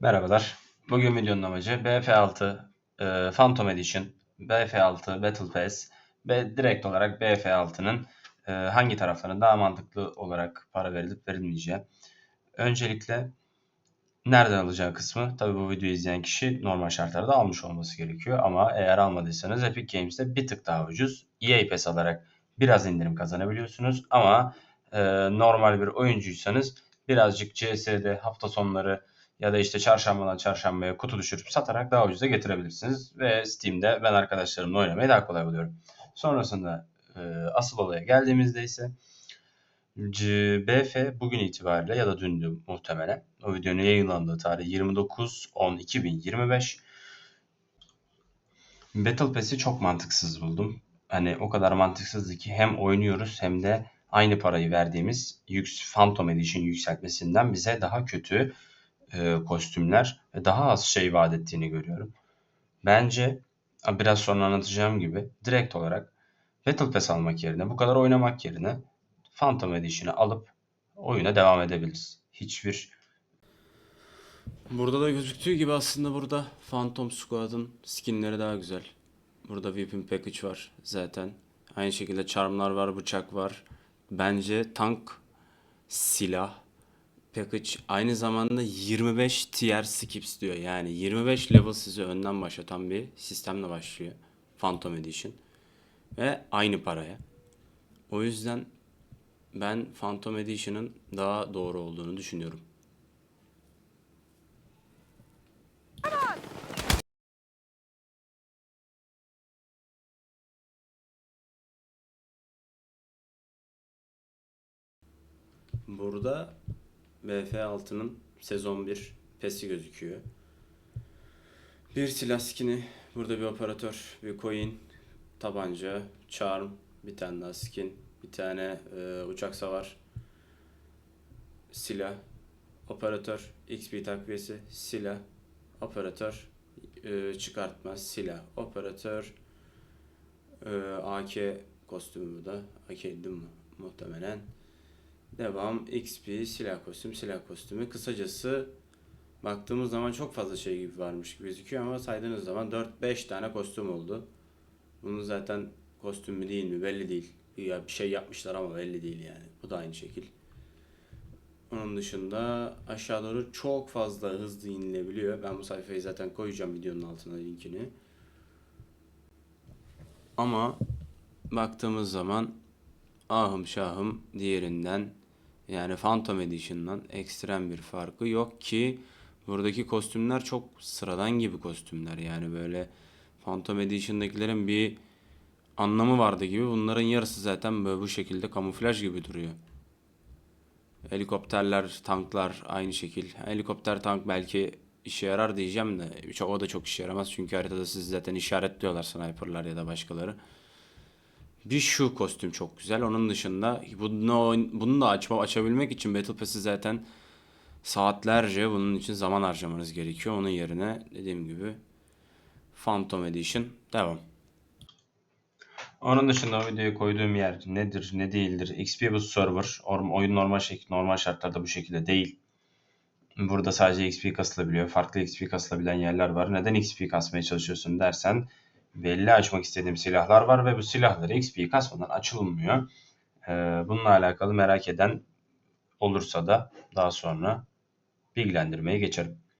Merhabalar. Bugün videonun amacı BF6 e, Phantom Edition, BF6 Battle Pass ve direkt olarak BF6'nın e, hangi taraflarına daha mantıklı olarak para verilip verilmeyeceği. Öncelikle nereden alacağı kısmı tabi bu videoyu izleyen kişi normal şartlarda almış olması gerekiyor. Ama eğer almadıysanız Epic Games'te bir tık daha ucuz. EA Pass alarak biraz indirim kazanabiliyorsunuz. Ama e, normal bir oyuncuysanız birazcık CS'de hafta sonları ya da işte çarşambadan çarşambaya kutu düşürüp satarak daha ucuza getirebilirsiniz. Ve Steam'de ben arkadaşlarımla oynamayı daha kolay buluyorum. Sonrasında e, asıl olaya geldiğimizde ise BF bugün itibariyle ya da dündü muhtemelen. O videonun yayınlandığı tarih 29.10.2025. Battle Pass'i çok mantıksız buldum. Hani o kadar mantıksızdı ki hem oynuyoruz hem de aynı parayı verdiğimiz Yux Phantom Edition yükseltmesinden bize daha kötü e, kostümler ve daha az şey vaat ettiğini görüyorum. Bence biraz sonra anlatacağım gibi direkt olarak Battle Pass almak yerine bu kadar oynamak yerine Phantom Edition'ı alıp oyuna devam edebiliriz. Hiçbir Burada da gözüktüğü gibi aslında burada Phantom Squad'ın skinleri daha güzel. Burada Weapon Package var zaten. Aynı şekilde charmlar var, bıçak var. Bence tank, silah, package aynı zamanda 25 tier skips diyor. Yani 25 level sizi önden başlatan bir sistemle başlıyor. Phantom Edition. Ve aynı paraya. O yüzden ben Phantom Edition'ın daha doğru olduğunu düşünüyorum. Burada BF6'nın sezon 1 pesi gözüküyor. Bir silah skini, burada bir operatör, bir coin, tabanca, charm, bir tane daha skin, bir tane e, uçak savar, silah, operatör, XP takviyesi, silah, operatör, e, çıkartma, silah, operatör, e, AK kostümü bu da. AK mi? Muhtemelen. Devam, XP, silah kostüm, silah kostümü. Kısacası baktığımız zaman çok fazla şey gibi varmış gibi gözüküyor ama saydığınız zaman 4-5 tane kostüm oldu. Bunun zaten kostüm mü değil mi belli değil. Ya bir şey yapmışlar ama belli değil yani. Bu da aynı şekil. Onun dışında aşağı doğru çok fazla hızlı inilebiliyor. Ben bu sayfayı zaten koyacağım videonun altına linkini. Ama baktığımız zaman ahım şahım diğerinden yani Phantom Edition'dan ekstrem bir farkı yok ki buradaki kostümler çok sıradan gibi kostümler yani böyle Phantom Edition'dakilerin bir anlamı vardı gibi bunların yarısı zaten böyle bu şekilde kamuflaj gibi duruyor. Helikopterler, tanklar aynı şekil. Helikopter tank belki işe yarar diyeceğim de o da çok işe yaramaz çünkü haritada siz zaten işaretliyorlar sniperlar ya da başkaları. Bir şu kostüm çok güzel. Onun dışında bunu, bunu da açma, açabilmek için Battle Pass'i zaten saatlerce bunun için zaman harcamanız gerekiyor. Onun yerine dediğim gibi Phantom Edition devam. Onun dışında videoya koyduğum yer nedir, ne değildir? XP Boost Server. Oyun normal şekilde, normal şartlarda bu şekilde değil. Burada sadece XP kasılabiliyor. Farklı XP kasılabilen yerler var. Neden XP kasmaya çalışıyorsun dersen belli açmak istediğim silahlar var ve bu silahları XP kasmadan açılmıyor. Ee, bununla alakalı merak eden olursa da daha sonra bilgilendirmeye geçerim.